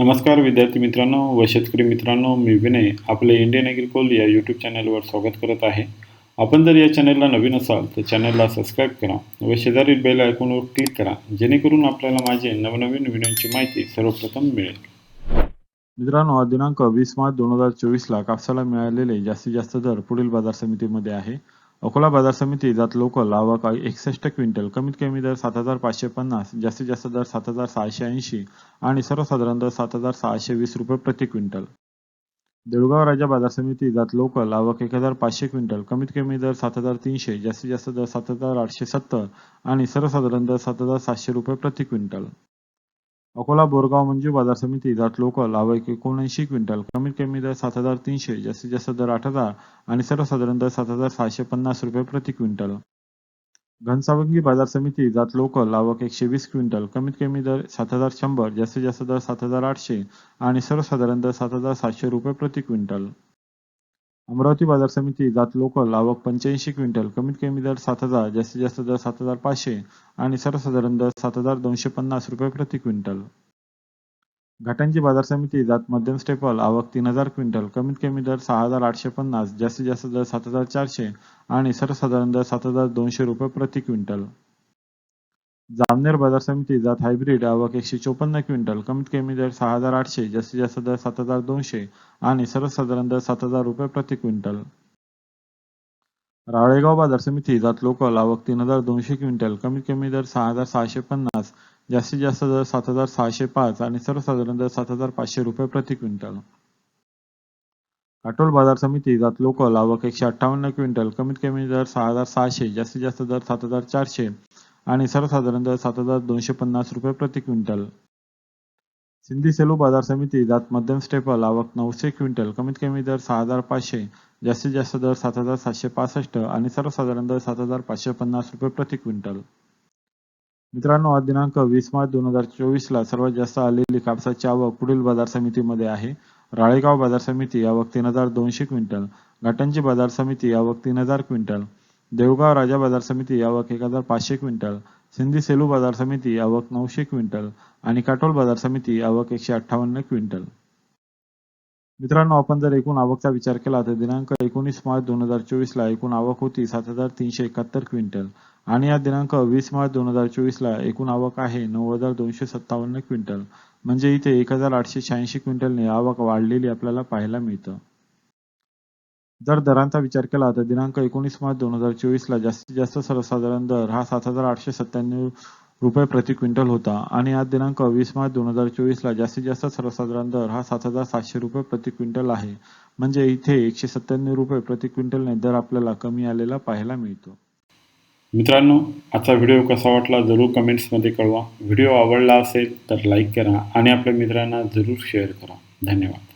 नमस्कार विद्यार्थी मित्रांनो व शेतकरी मित्रांनो मी विनय आपले इंडियन ॲग्रिकोल या यूट्यूब चॅनलवर स्वागत करत आहे. आपण जर या चॅनलला नवीन असाल तर चॅनलला सबस्क्राईब करा व शेजारील बेल आयकॉनवर क्लिक करा जेणेकरून आपल्याला माझे नवनवीन व्हिडिओची माहिती सर्वप्रथम मिळेल. मित्रांनो दिनांक वीस मार्च दोन हजार चोवीसला कापसाला मिळालेले जास्तीत जास्त दर पुढील बाजार समितीमध्ये आहे. अकोला बाजार समिती जात लोकल आवक एकसष्ट क्विंटल कमीत कमी दर सात हजार पाचशे पन्नास जास्तीत जास्त दर सात हजार सहाशे ऐंशी आणि सर्वसाधारण दर सात हजार सहाशे वीस रुपये प्रति क्विंटल. देऊळगाव राजा बाजार समिती जात लोकल आवक एक हजार पाचशे क्विंटल कमीत कमी दर सात हजार तीनशे जास्तीत जास्त दर सात हजार आठशे सत्तर आणि सर्वसाधारण दर सात हजार सातशे रुपये प्रति क्विंटल. अकोला बोरगाव मंजू बाजार समिती. जात लोकल आवक एकोणऐंशी क्विंटल. कमीत कमी दर सात हजार तीनशे जास्तीत जास्त दर आठ हजार आणि सर्वसाधारण दर सात हजार सहाशे पन्नास रुपये प्रति क्विंटल. घनसावंगी बाजार समिती. जात लोकल आवक एकशे वीस क्विंटल. कमीत कमी दर सात हजार शंभर जास्तीत जास्त दर सात हजार आठशे आणि सर्वसाधारण दर सात हजार सातशे रुपये प्रति क्विंटल. अमरावती बाजार समिती जात लोकल आवक पंच्याऐंशी क्विंटल कमीत कमी दर सात हजार जास्तीत जास्त दर सात हजार पाचशे आणि सर्वसाधारण दर सात हजार दोनशे पन्नास रुपये प्रति क्विंटल. घाटांची बाजार समिती जात मध्यम स्टेपल आवक तीन हजार क्विंटल कमीत कमी दर सहा हजार आठशे पन्नास जास्तीत जास्त दर सात हजार चारशे आणि सर्वसाधारण दर सात हजार दोनशे रुपये प्रति क्विंटल. जामनेर बाजार समिती जात हायब्रिड आवक एकशे चोपन्न क्विंटल. कमीत कमी दर सहा हजार आठशे जास्तीत जास्त दर सात हजार दोनशे आणि सर्वसाधारण दर सात हजार रुपये प्रति क्विंटल. राळेगाव बाजार समिती जात लोकल आवक तीन हजार दोनशे क्विंटल. कमीत कमी दर सहा हजार सहाशे पन्नास जास्तीत जास्त दर सात हजार सहाशे पाच आणि सर्वसाधारण दर सात हजार पाचशे रुपये प्रति क्विंटल. काटोल बाजार समिती जात लोकल आवक एकशे अठ्ठावन्न क्विंटल. कमीत कमी दर सहा हजार सहाशे जास्तीत जास्त दर सात हजार चारशे आणि सर्वसाधारण दर सात हजार दोनशे पन्नास रुपये प्रति क्विंटल. सिंधी सेलू बाजार समिती जात मध्यम स्टेपल आवक नऊशे क्विंटल कमीत कमी दर सहा हजार पाचशे जास्तीत जास्त दर सात हजार सातशे पासष्ट आणि सर्वसाधारण दर सात हजार पाचशे पन्नास रुपये प्रति क्विंटल. मित्रांनो आज दिनांक वीस मार्च दोन हजार चोवीसला सर्वात जास्त आलेली कापसाची आवक पुढील बाजार समितीमध्ये आहे. राळेगाव बाजार समिती आवक तीन हजार दोनशे क्विंटल. घाटांची बाजार समिती आवक तीन हजार क्विंटल. देवगाव राजा बाजार समिती आवक एक हजार पाचशे क्विंटल सिंधी सेलू बाजार समिती आवक नऊशे क्विंटल आणि काटोल बाजार समिती आवक एकशे अठ्ठावन्न क्विंटल. मित्रांनो आपण जर एकूण आवकचा विचार केला तर दिनांक एकोणीस मार्च दोन हजार चोवीसला एकूण आवक होती सात हजार तीनशे एकाहत्तर क्विंटल आणि या दिनांक वीस मार्च दोन हजार चोवीसला एकूण आवक आहे नऊ हजार दोनशे सत्तावन्न क्विंटल. म्हणजे इथे एक हजार आठशे शहाऐंशी क्विंटलने आवक वाढलेली आपल्याला पाहायला मिळतं. जर दरांचा विचार केला तर दिनांक एकोणीस मार्च दोन हजार चोवीसला जास्तीत जास्त सर्वसाधारण दर हा सात हजार आठशे सत्त्याण्णव रुपये प्रति क्विंटल होता. आणि आज दिनांक वीस मार्च दोन हजार चोवीसला जास्तीत जास्त सर्वसाधारण दर हा सात हजार सातशे रुपये प्रति क्विंटल आहे. म्हणजे इथे एकशे सत्त्याण्णव रुपये प्रति क्विंटलने दर आपल्याला कमी आलेला पाहायला मिळतो. मित्रांनो आजचा व्हिडिओ कसा वाटला जरूर कमेंट्समध्ये कळवा. व्हिडिओ आवडला असेल तर लाईक करा आणि आपल्या मित्रांना जरूर शेअर करा. धन्यवाद.